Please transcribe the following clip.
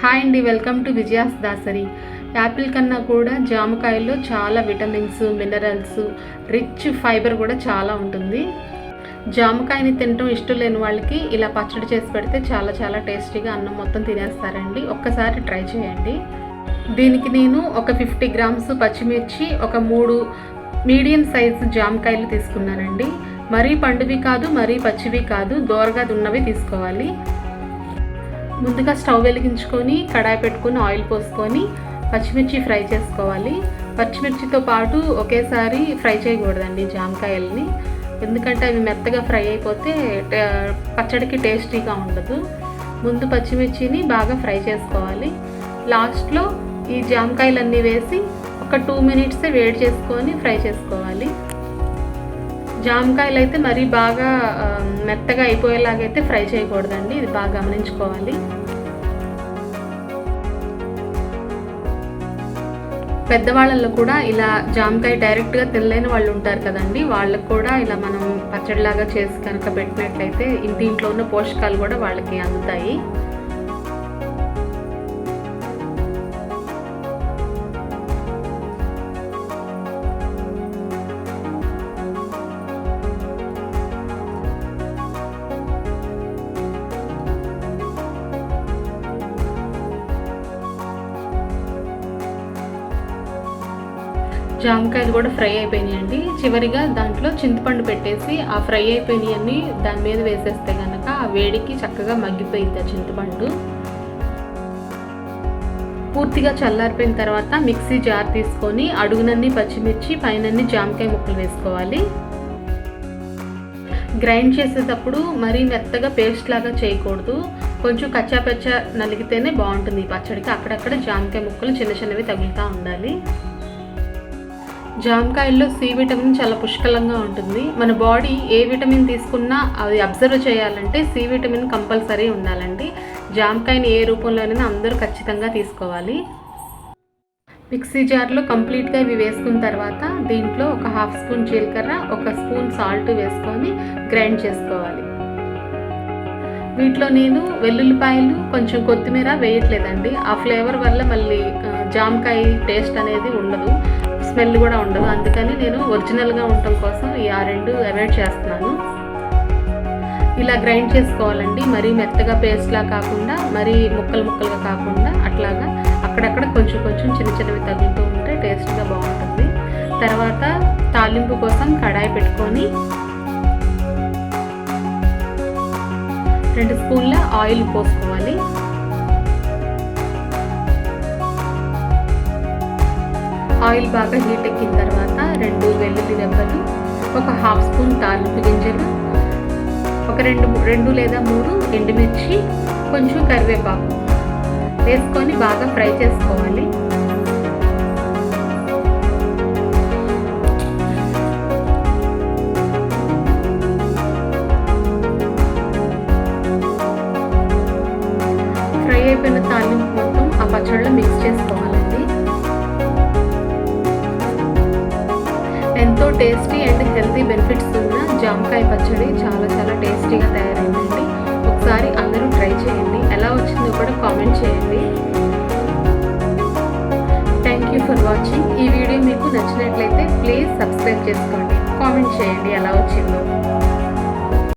Hi అండి welcome to Vijayas Dasari. Apple కన్నా కూడా జామకాయల్లో చాలా విటమిన్స్ మినరల్స్ రిచ్ ఫైబర్ కూడా చాలా ఉంటుంది. జామకాయని తినటం ఇష్టం లేని వాళ్ళకి ఇలా పచ్చడి చేసి పెడితే చాలా చాలా టేస్టీగా అన్నం మొత్తం తినేస్తారండి. ఒక్కసారి ట్రై చేయండి. దీనికి నేను ఒక ఫిఫ్టీ గ్రామ్స్ పచ్చిమిర్చి ఒక మూడు మీడియం సైజు జామకాయలు తీసుకున్నానండి. మరీ పండువి కాదు మరీ పచ్చివి కాదు దోరగా ఉన్నవి తీసుకోవాలి. ముందుగా స్టవ్ వెలిగించుకొని కడాయి పెట్టుకొని ఆయిల్ పోసుకొని పచ్చిమిర్చి ఫ్రై చేసుకోవాలి. పచ్చిమిర్చితో పాటు ఒకేసారి ఫ్రై చేయకూడదండి జామకాయల్ని. ఎందుకంటే అవి మెత్తగా ఫ్రై అయిపోతే పచ్చడికి టేస్టీగా ఉండదు. ముందు పచ్చిమిర్చిని బాగా ఫ్రై చేసుకోవాలి. లాస్ట్లో ఈ జామకాయలన్నీ వేసి ఒక టూ మినిట్స్ వేడి చేసుకొని ఫ్రై చేసుకోవాలి. జామకాయలు అయితే మరీ బాగా మెత్తగా మెత్తగా అయిపోయేలాగైతే ఫ్రై చేయకూడదండి. ఇది బాగా గమనించుకోవాలి. పెద్దవాళ్ళల్లో కూడా ఇలా జామకాయ డైరెక్ట్గా తినలేని వాళ్ళు ఉంటారు కదండి. వాళ్ళకు కూడా ఇలా మనం పచ్చడిలాగా చేసి కనుక పెట్టినట్లయితే ఇంటి ఇంట్లో ఉన్న పోషకాలు కూడా వాళ్ళకి అందుతాయి. జామకాయలు కూడా ఫ్రై అయిపోయినాయండి. చివరిగా దాంట్లో చింతపండు పెట్టేసి ఆ ఫ్రై అయిపోయినాయన్ని దాని మీద వేసేస్తే కనుక ఆ వేడికి చక్కగా మగ్గిపోయింది ఆ చింతపండు. పూర్తిగా చల్లారిపోయిన తర్వాత మిక్సీ జార్ తీసుకొని అడుగునన్ని పచ్చిమిర్చి పైనన్ని జామకాయ ముక్కలు వేసుకోవాలి. గ్రైండ్ చేసేటప్పుడు మరీ మెత్తగా పేస్ట్ లాగా చేయకూడదు. కొంచెం కచ్చాపచ్చ నలిగితేనే బాగుంటుంది ఈ పచ్చడికి. అక్కడక్కడ జామకాయ ముక్కలు చిన్న చిన్నవి తగులుతూ ఉండాలి. జామకాయల్లో సి విటమిన్ చాలా పుష్కలంగా ఉంటుంది. మన బాడీ ఏ విటమిన్ తీసుకున్నా అది అబ్జర్వ్ చేయాలంటే సి విటమిన్ కంపల్సరీ ఉండాలండి. జామకాయని ఏ రూపంలోనైనా అందరూ ఖచ్చితంగా తీసుకోవాలి. మిక్సీ జార్లో కంప్లీట్గా ఇవి వేసుకున్న తర్వాత దీంట్లో ఒక హాఫ్ స్పూన్ జీలకర్ర ఒక స్పూన్ సాల్ట్ వేసుకొని గ్రైండ్ చేసుకోవాలి. వీటిలో నేను వెల్లుల్లిపాయలు కొంచెం కొత్తిమీర వేయట్లేదండి. ఆ ఫ్లేవర్ వల్ల మళ్ళీ జామకాయ టేస్ట్ అనేది ఉండదు. స్మెల్ కూడా ఉండదు. అందుకని నేను ఒరిజినల్గా ఉండటం కోసం ఈ ఆ రెండు అవాయిడ్ చేస్తున్నాను. ఇలా గ్రైండ్ చేసుకోవాలండి. మరీ మెత్తగా పేస్ట్లా కాకుండా మరీ ముక్కలు ముక్కలుగా కాకుండా అట్లాగా అక్కడక్కడ కొంచెం కొంచెం చిన్న చిన్నవి తగులుతూ ఉంటే టేస్ట్గా బాగుంటుంది. తర్వాత తాలింపు కోసం కడాయి పెట్టుకొని రెండు స్పూన్ల ఆయిల్ పోసుకోవాలి. ఆయిల్ బాగా హీట్ ఎక్కిన తర్వాత రెండు వెల్లుల్లి దెబ్బలు ఒక హాఫ్ స్పూన్ తాలింపు గింజలు ఒక రెండు రెండు లేదా మూడు ఎండుమిర్చి కొంచెం కరివేపాకు వేసుకొని బాగా ఫ్రై చేసుకోవాలి. ఎంతో టేస్టీ అండ్ హెల్తీ బెనిఫిట్స్ ఉన్న జామకాయ పచ్చడి చాలా చాలా టేస్టీగా తయారైందండి. ఒకసారి అందరూ ట్రై చేయండి. ఎలా వచ్చిందో కూడా కామెంట్ చేయండి. థ్యాంక్ యూ ఫర్ వాచింగ్ ఈ వీడియో మీకు నచ్చినట్లయితే ప్లీజ్ సబ్స్క్రైబ్ చేసుకోండి. కామెంట్ చేయండి ఎలా వచ్చిందో.